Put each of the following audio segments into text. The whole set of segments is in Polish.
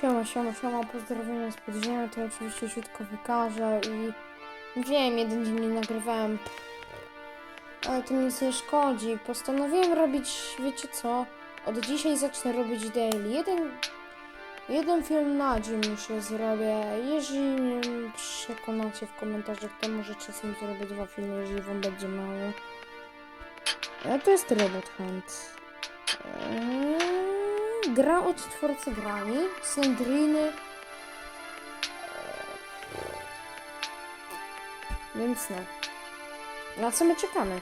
Siema, siema, siema, pozdrowienia z podziemia, to oczywiście szybko wykażę i wiem, jeden dzień nie nagrywałem, ale to nic nie szkodzi. Postanowiłem robić, wiecie co, od dzisiaj zacznę robić daily. Jeden, jeden film na dzień już zrobię. Jeżeli przekonacie w komentarzach, to może czasem zrobię dwa filmy, jeżeli wam będzie mało. A to jest Robot Hunt. Eee, gra od twórcy grani, Sandriny. Więc no. Na co my czekamy?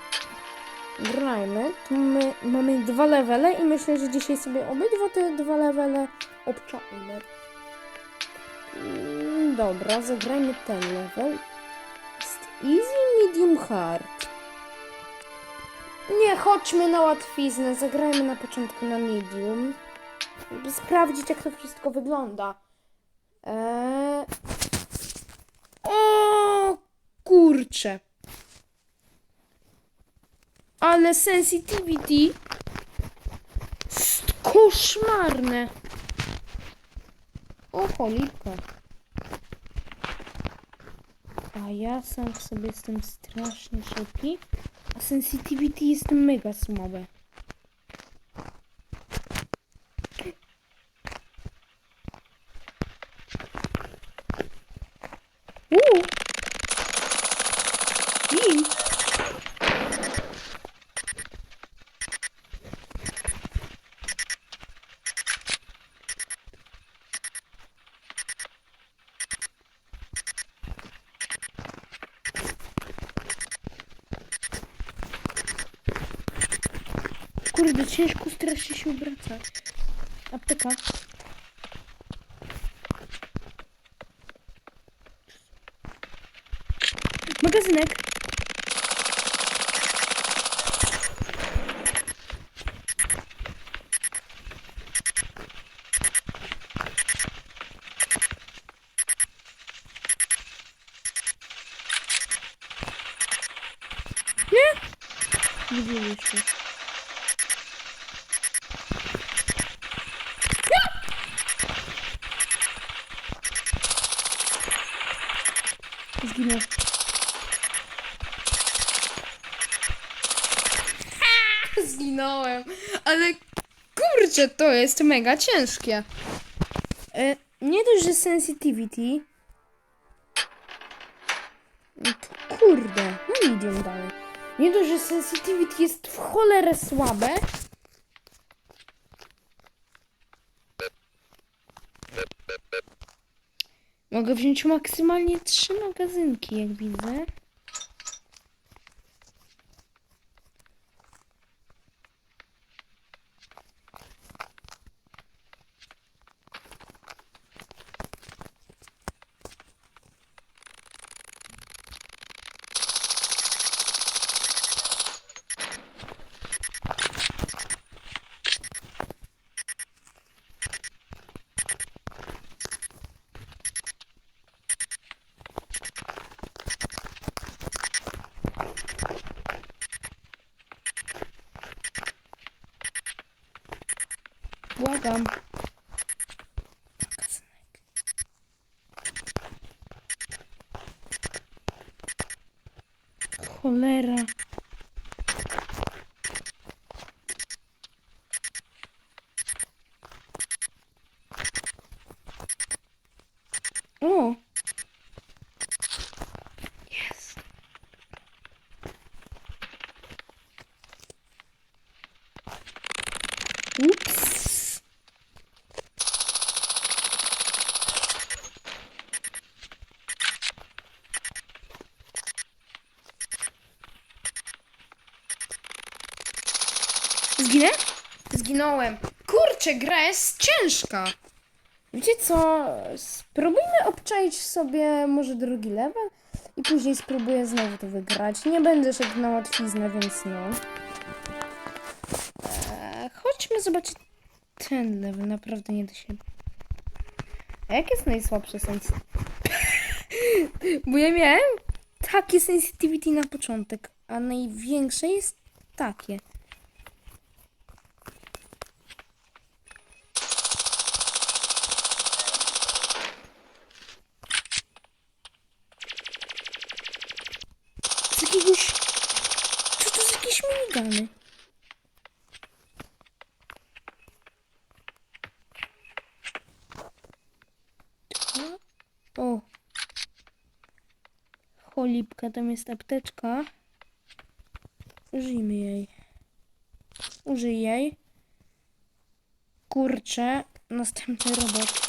Grajmy. Tu my mamy dwa levele i myślę, że dzisiaj sobie obydwa te dwa levele obczajmy. Mm, Dobra, zagrajmy ten level. Jest easy, medium, hard. Nie, chodźmy na łatwiznę. Zagrajmy na początku na medium. Sprawdzić, jak to wszystko wygląda. Eee... O kurcze. Ale sensitivity koszmarne. O cholipka. A ja sam w sobie jestem strasznie szybki. A sensitivity jest mega słabe. Uuu! I. Kurde, ciężko strasznie się obraca. Apteka. Magazynek. Nie? Widzieliście. Zginął. Zginąłem, ale kurczę, to jest mega ciężkie. E, nie dość, że sensitivity. To Kurde, no idziemy dalej. Nie dość, że sensitivity jest w cholerę słabe. Mogę wziąć maksymalnie trzy magazynki, jak widzę. Błagam. Cholera. O! Jest. Ups. Zginę? Zginąłem. Kurczę, gra jest ciężka. Wiecie co? Spróbujmy obczaić sobie może drugi level i później spróbuję znowu to wygrać. Nie będę szedł na łatwiznę, więc no. Eee, chodźmy zobaczyć ten level. Naprawdę nie da się. A jak jest najsłabsze sens? Bo ja miałem takie sensitivity na początek, a największe jest takie. Dwa. O. Cholipka, tam jest apteczka. Użyjmy jej. Użyj jej. Kurczę, następny robot.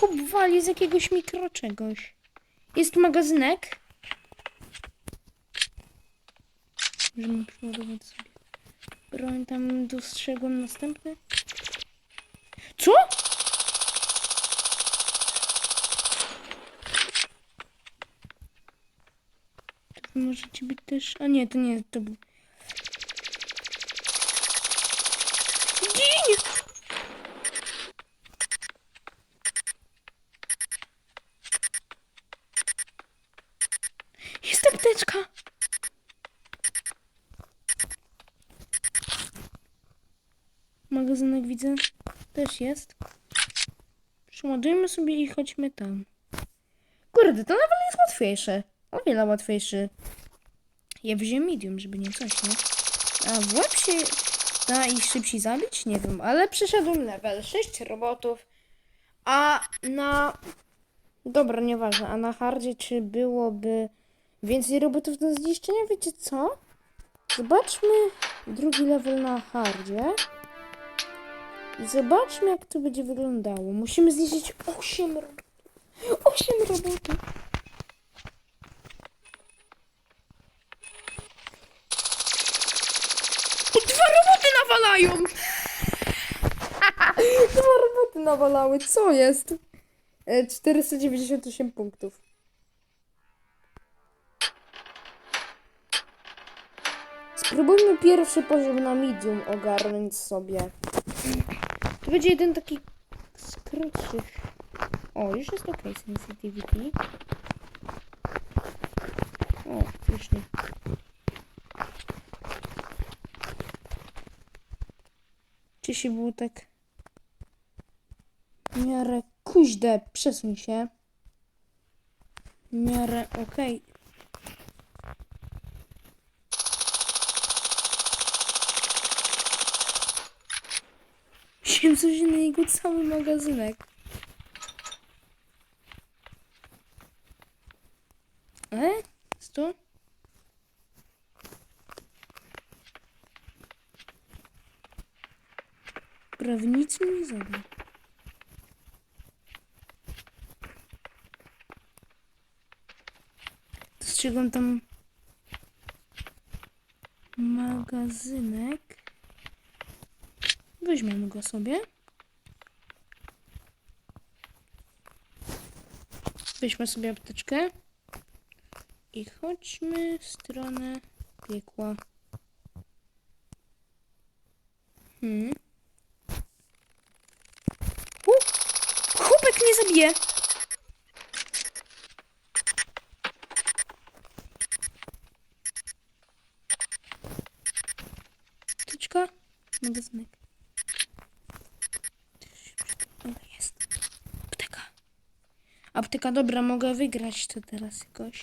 Kup wali z jakiegoś mikro czegoś. Jest magazynek. Możemy przeładować sobie. Broń tam dostrzegłem następny. Co? To możecie być też... A nie, to nie, to był... Gin! Jest apteczka! Magazynek widzę. Też jest. Przeładujmy sobie i chodźmy tam. Kurde, to nawet jest łatwiejsze. O wiele łatwiejszy. Ja wziąłem medium, żeby nie coś, nie? A w łeb się da ich szybciej zabić? Nie wiem, ale przeszedłem level. 6 robotów. A na... Dobra, nieważne. A na hardzie czy byłoby więcej robotów do zniszczenia? Wiecie co? Zobaczmy drugi level na hardzie. I zobaczmy, jak to będzie wyglądało. Musimy zniszczyć 8 robotów. 8 robotów. Dwa roboty nawalają! Dwa roboty nawalały. Co jest? E, 498 punktów. Spróbujmy pierwszy poziom na medium ogarnąć sobie. To będzie jeden taki z krótszych. O, już jest ok, sensitivity. O, już nie. Czy się było tak w miarę kuźde, przesuń się. W miarę okej. Wziąłem coś na jego cały magazynek. E? Sto? Prawie nic mi nie zabrał. Dostrzegam tam magazynek. Weźmiemy go sobie. Weźmy sobie apteczkę. I chodźmy w stronę piekła. Hmm. U! Chłopek mnie zabije! Apteczka. Magazynek. O, jest. Apteka. Apteka, dobra, mogę wygrać to teraz jakoś.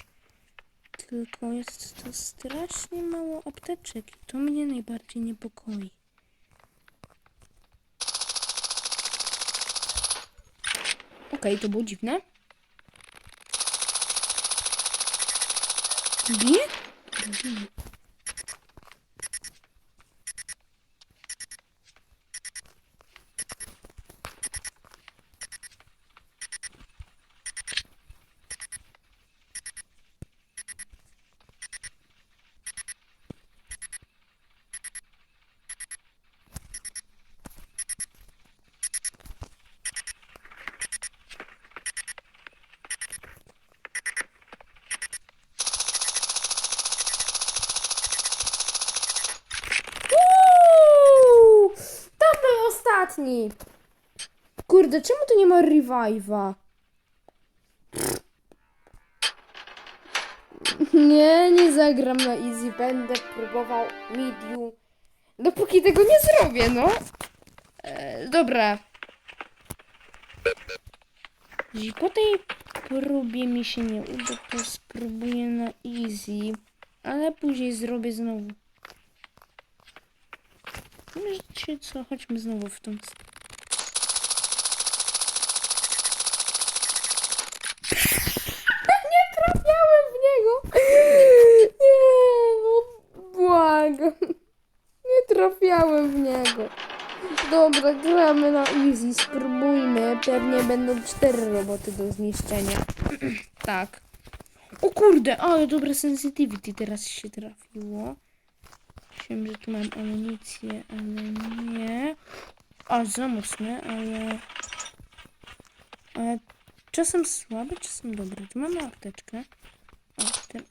Tylko jest to strasznie mało apteczek i to mnie najbardziej niepokoi. Okej, to było dziwne. Bije? Bije. Uuu! To Kurde, czemu tu nie ma revive'a? Nie, nie zagram na easy. Będę próbował medium. Dopóki tego nie zrobię, no. E, dobra. Jeśli po tej próbie mi się nie uda, to spróbuję na easy. Ale później zrobię znowu. Wiecie co, chodźmy znowu w tą stronę. trafiałem w niego. Nie, no błagam. Nie trafiałem w niego. Dobra, gramy na easy, spróbujmy. Pewnie będą cztery roboty do zniszczenia. Tak. O kurde, ale dobre sensitivity teraz się trafiło. Myślałem, że tu mam amunicję, ale nie. A, za mocne, ale... ale czasem słabe, czasem dobre. Tu mamy apteczkę. Ten...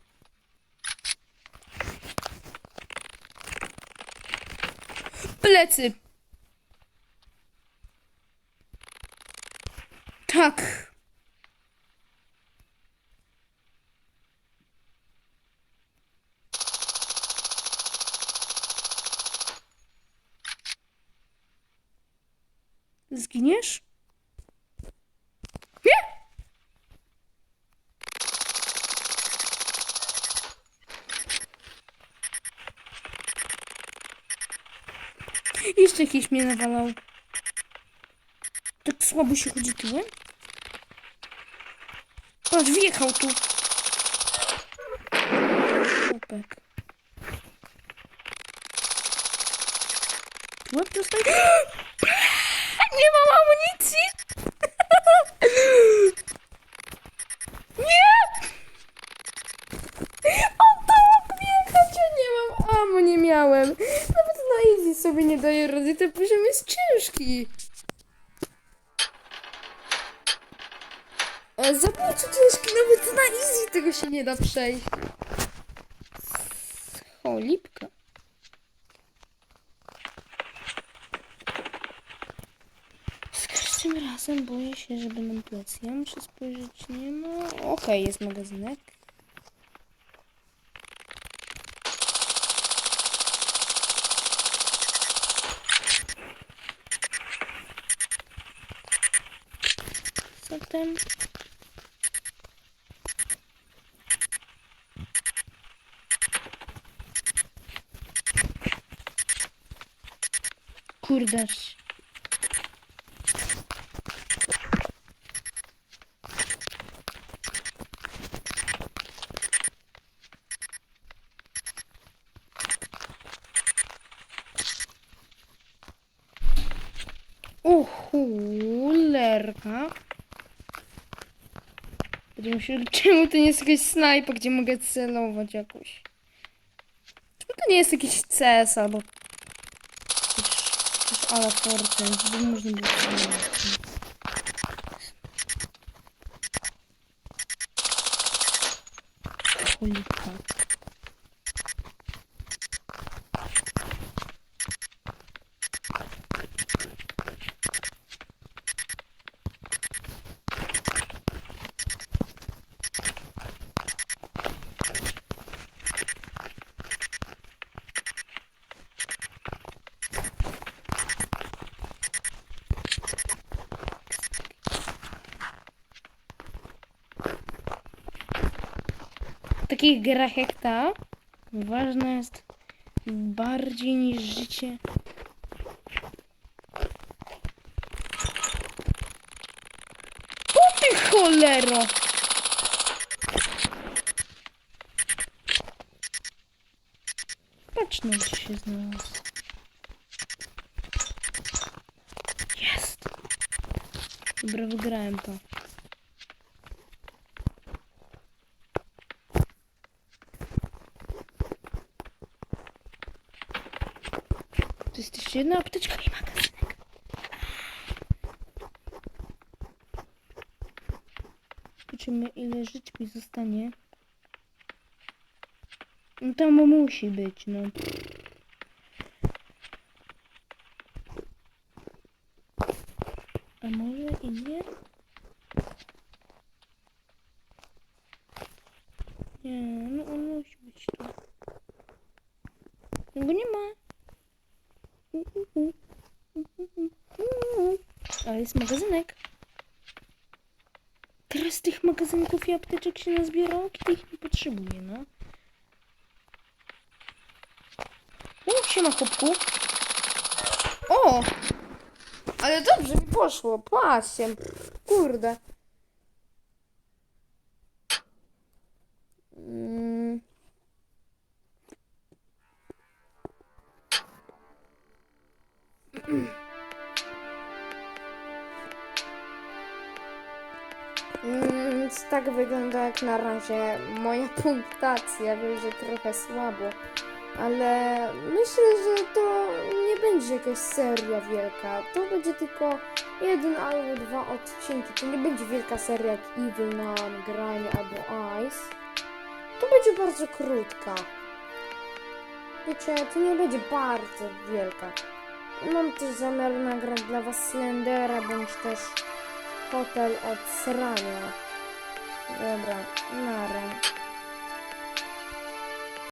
Plecy! Tak. Zginiesz? Nie! Jeszcze jakiś mnie nawalał. Tak słabo się chodzi tyłem? Patrz, wjechał tu. Chłopek. Łeb dostał. Nie mam amunicji! Nie! On mógł wjechać, ja nie mam amo, nie miałem. Nawet na easy sobie nie daję rady, ten poziom jest ciężki. E, Zabójczy ciężki, nawet na easy tego się nie da przejść. O, każdym razem boję się, że będą plecy. Ja muszę spojrzeć, nie ma. Okej, jest magazynek. Zatem Kurdasz. O chulerka. Będę musiał... Czemu to nie jest jakaś snajpa, gdzie mogę celować jakoś? Czemu to nie jest jakiś CS albo... Coś ala Fortnite, żeby można było celować. Holy fuck. Takich grach jak ta ważne jest bardziej niż życie. O ty cholero! Patrz no, gdzie się znalazł. Jest! Dobra, wygrałem to. To jest jeszcze jedna apteczka i magazynek. Zobaczymy ile żyć mi zostanie. No tam musi być, no. A może i nie? magazynek. Teraz tych magazynków i apteczek się nazbierało, kiedy ich nie potrzebuję, no. O, siema chłopku. O! Ale dobrze mi poszło, płasie. Kurde. Jak na razie moja punktacja. Że trochę słabo, ale myślę, że to nie będzie jakaś seria wielka. To będzie tylko jeden albo dwa odcinki. To nie będzie wielka seria jak Evil na granie albo Ice. To będzie bardzo krótka. Wiecie, to nie będzie bardzo wielka. Mam też zamiar nagrać dla Was Slendera, bądź też Hotel od Srania. Dobra, nara.